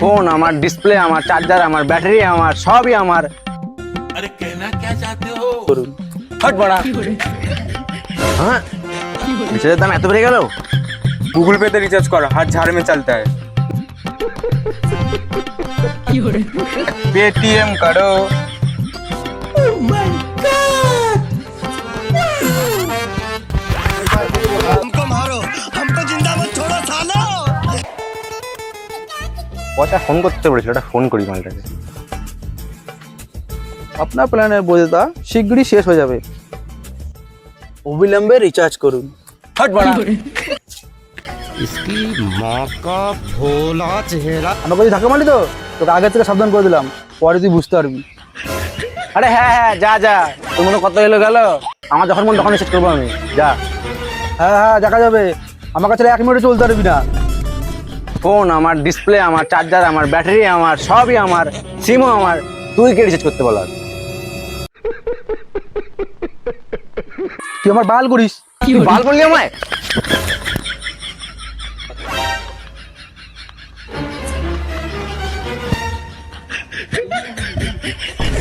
Phone আমার display আমার charger আমার ব্যাটারি আমার সবই আমার। আরে কেনা কে চাইতে হো? হট বড়া। হ্যাঁ? রিচার্জের দাম এত বেড়ে গেল? গুগল পেতে রিচার্জ কর হাত ঝাড় মে চলতা হ্যায় পেটিএম করো? পচা ফোন করতে বলেছিল ওটা ফোন করি মালটাকে। আপনার প্ল্যানের বৈধতা শীঘ্রই শেষ হয়ে যাবে। অবিলম্বে রিচার্জ করুন। তো? তোকে থেকে সাবধান করে দিলাম পরে তুই বুঝতে পারবি। আরে হ্যাঁ হ্যাঁ যা যা মনে এলো আমার যখন তখন করব আমি। যা। হ্যাঁ হ্যাঁ দেখা যাবে। আমার কাছে এক মিনিটে চলতে পারবি না। ফোন আমার ডিসপ্লে আমার চার্জার আমার ব্যাটারি আমার সবই আমার সিমও আমার। তুই কে রিচার্জ করতে বলার? তুই আমার বাল করিস? তুই বাল করলি আমায়?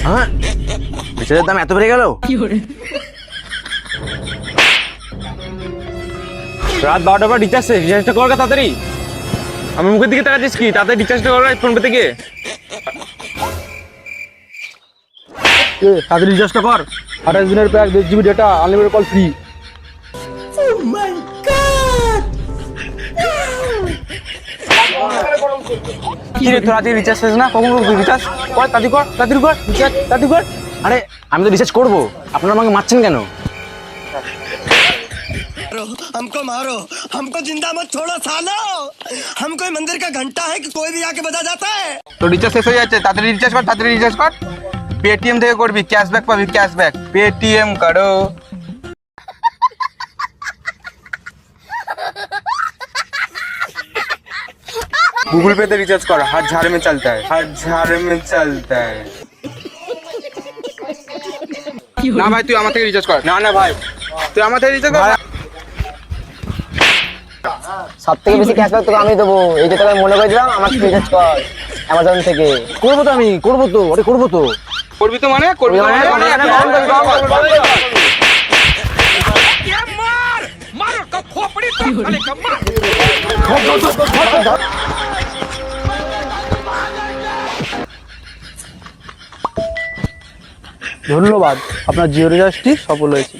হ্যাঁ? রিচার্জের দাম এত বেড়ে গেল? রাত বারোটার পর রিচার্জ রিচার্জটা কর তাড়াতাড়ি। আমার মুখের দিকে তাকাচ্ছিস কি? তাড়াতাড়ি রিচার্জটা কর ফোন পে থেকে তাড়াতাড়ি রিচার্জটা কর। আঠাশ দিনের প্যাক দেড় GB data unlimited call free কি রে তোর আজকে রিচার্জ শেষ না? কখন করবি রিচার্জ কর তাড়াতাড়ি কর তাড়াতাড়ি কর রিচার্জ তাড়াতাড়ি কর। আরে আমি তো রিচার্জ করব। আপনারা আমাকে মারছেন কেন? हमको मारो हमको जिंदा मत छोड़ो सालो हम कोई मंदिर का घंटा है कि कोई भी आके बजा जाता है তো রিচার্জ শেষ হয়ে যাচ্ছে তাড়াতাড়ি রিচার্জ কর তাড়াতাড়ি রিচার্জ কর পেটিএম থেকে করবি ক্যাশব্যাক পাবি ক্যাশব্যাক পেটিএম করো गूगल पे तो रिचार्ज करो हर झाड़ में चलता है हर झाड़ में चलता है না ভাই তুই আমার থেকে রিচার্জ কর না না ভাই তুই আমার থেকে রিচার্জ কর সব থেকে বেশি ক্যাশ তোকে আমি দেবো? এই যে তোকে মনে করে দিলাম আমার রিচার্জ কর অ্যামাজন থেকে। করব তো আমি করব তো ওরে করব তো। করবি তো মানে? করবি মানে? ধন্যবাদ আপনার জিও রিচার্জটি সফল হয়েছে।